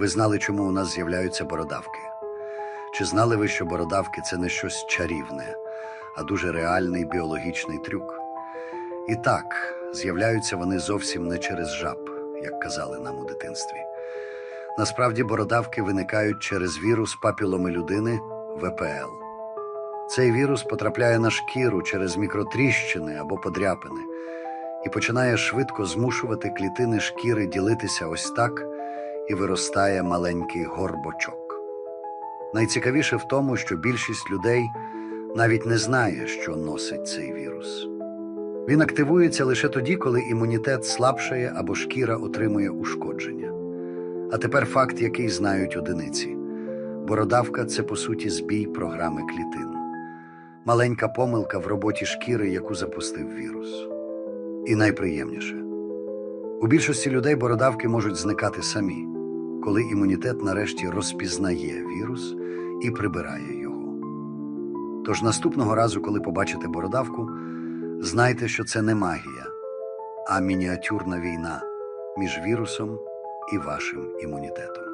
Ви знали, чому у нас з'являються бородавки? Чи знали ви, що бородавки це не щось чарівне, а дуже реальний біологічний трюк? І так, з'являються вони зовсім не через жаб, як казали нам у дитинстві. Насправді бородавки виникають через вірус папіломи людини ВПЛ. Цей вірус потрапляє на шкіру через мікротріщини або подряпини і починає швидко змушувати клітини шкіри ділитися ось так, і виростає маленький горбочок. Найцікавіше в тому, що більшість людей навіть не знає, що носить цей вірус. Він активується лише тоді, коли імунітет слабшає або шкіра отримує ушкодження. А тепер факт, який знають одиниці: бородавка це по суті збій програми клітин, маленька помилка в роботі шкіри, яку запустив вірус. І найприємніше у більшості людей бородавки можуть зникати самі, коли імунітет нарешті розпізнає вірус і прибирає його. Тож наступного разу, коли побачите бородавку, знайте, що це не магія, а мініатюрна війна між вірусом і вашим імунітетом.